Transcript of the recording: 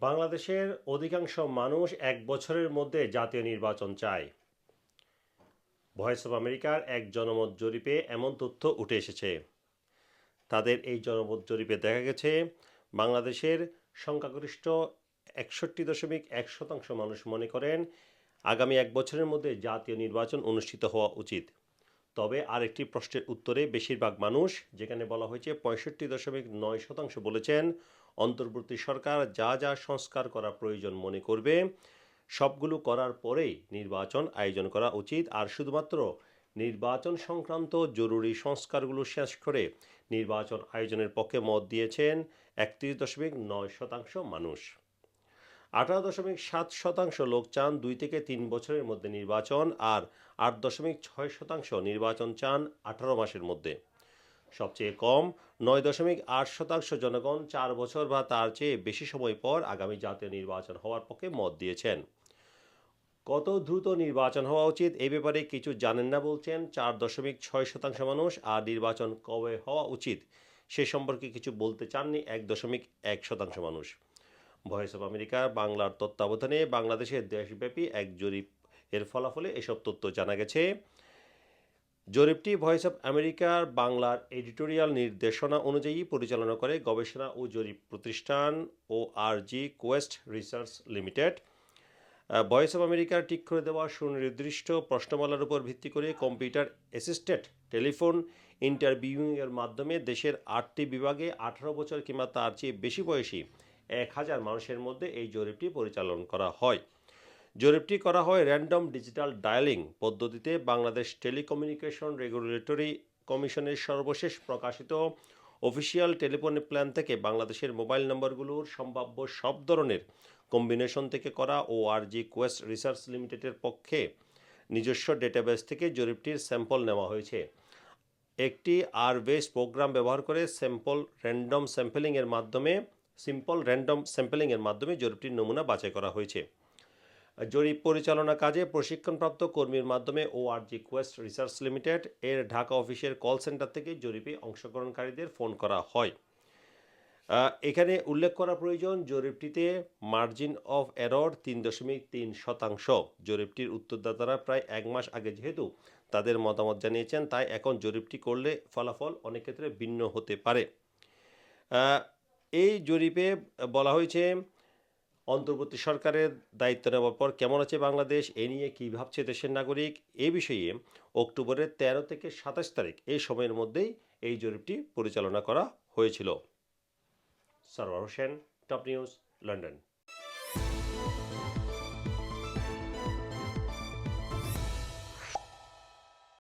বাংলাদেশের অধিকাংশ মানুষ এক বছরের মধ্যে জাতীয় নির্বাচন চায়। ভয়েস অব আমেরিকার এক জনমত জরিপে এমন তথ্য উঠে এসেছে। তাদের এই জনমত জরিপে দেখা গেছে, বাংলাদেশের সংখ্যাগরিষ্ঠ একষট্টি দশমিক এক শতাংশ মানুষ মনে করেন, আগামী এক বছরের মধ্যে জাতীয় নির্বাচন অনুষ্ঠিত হওয়া উচিত। তবে আরেকটি প্রশ্নের উত্তরে বেশিরভাগ মানুষ, যেখানে বলা হয়েছে পঁয়ষট্টি দশমিক নয় শতাংশ বলেছেন, অন্তর্বর্তী সরকার যা যা সংস্কার করা প্রয়োজন মনে করবে, সবগুলো করার পরেই নির্বাচন আয়োজন করা উচিত। আর শুধুমাত্র নির্বাচন সংক্রান্ত জরুরি সংস্কারগুলো শেষ করে নির্বাচন আয়োজনের পক্ষে মত দিয়েছেন একত্রিশ দশমিক নয় শতাংশ মানুষ। আঠারো দশমিক সাত শতাংশ লোক চান দুই থেকে তিন বছরের মধ্যে নির্বাচন আর আট দশমিক ছয় শতাংশ নির্বাচন চান আঠারো মাসের মধ্যে। সবচেয়ে কম, নয় দশমিক আট শতাংশ জনগণ চার বছর বা তার চেয়ে বেশি সময় পর আগামী জাতীয় নির্বাচন হওয়ার পক্ষে মত দিয়েছেন। কত দ্রুত নির্বাচন হওয়া উচিত এ ব্যাপারে কিছু জানেন না বলছেন চার দশমিক ছয় শতাংশ মানুষ, আর নির্বাচন কবে হওয়া উচিত সে সম্পর্কে কিছু বলতে চাননি এক দশমিক এক শতাংশ মানুষ। ভয়েস অফ আমেরিকা বাংলার তত্ত্বাবধানে বাংলাদেশের দেশব্যাপী এক জরিপ। এর ফলাফলে এসব তথ্য জানা গেছে। জরিপটি ভয়েস অফ আমেরিকার বাংলার এডিটোরিয়াল নির্দেশনা অনুযায়ী পরিচালনা করে গবেষণা ও জরিপ প্রতিষ্ঠান O R G quest research limited voice of আমেরিকার ঠিক করে দেওয়া সুনির্দিষ্ট প্রশ্নমালার উপর ভিত্তি করে কম্পিউটার অ্যাসিস্টেড টেলিফোন ইন্টারভিউয়ের মাধ্যমে দেশের আটটি বিভাগে আঠারো বছর কিংবা তার চেয়ে বেশি বয়সী এক হাজার মানুষের মধ্যে এই জরিপটি পরিচালন করা হয়। জরিপটি করা হয় র্যান্ডম ডিজিটাল ডায়ালিং পদ্ধতিতে বাংলাদেশ টেলিকমিউনিকেশন রেগুলেটরি কমিশনের সর্বশেষ প্রকাশিত অফিসিয়াল টেলিফোন প্ল্যান থেকে বাংলাদেশের মোবাইল নম্বরগুলোর সম্ভাব্য সব ধরনের কম্বিনেশন থেকে করা ও আর জি কোয়েস্ট রিসার্চ লিমিটেডের পক্ষে নিজস্ব ডেটাবেস থেকে জরিপটির স্যাম্পল নেওয়া হয়েছে। একটি আর বেস প্রোগ্রাম ব্যবহার করে স্যাম্পল, র্যান্ডম স্যাম্পলিংয়ের মাধ্যমে সিম্পল র্যান্ডম স্যাম্পলিংয়ের মাধ্যমে জরিপটির নমুনা বাছাই করা হয়েছে। জরিপ পরিচালনা কাজে প্রশিক্ষণপ্রাপ্ত কর্মীর মাধ্যমে ওআরজি কোয়েস্ট রিসার্চ লিমিটেড এর ঢাকা অফিসের কল সেন্টার থেকে জরিপে অংশগ্রহণকারীদের ফোন করা হয়। এখানে উল্লেখ করা প্রয়োজন, জরিপটিতে মার্জিন অফ এরর তিন দশমিক তিন শতাংশ। জরিপটির উত্তরদাতারা প্রায় এক মাস আগে যেহেতু তাদের মতামত জানিয়েছেন, তাই এখন জরিপটি করলে ফলাফল অনেক ক্ষেত্রে ভিন্ন হতে পারে। এই জরিপে বলা হয়েছে, অন্তর্বর্তী সরকারের দায়িত্ব নেওয়ার পর কেমন আছে বাংলাদেশ, এ নিয়ে কী ভাবছে দেশের নাগরিক, এ বিষয়ে অক্টোবরের তেরো থেকে সাতাশ তারিখ এই সময়ের মধ্যেই এই জরিপটি পরিচালনা করা হয়েছিল। Sarwar Hossain, top news, London.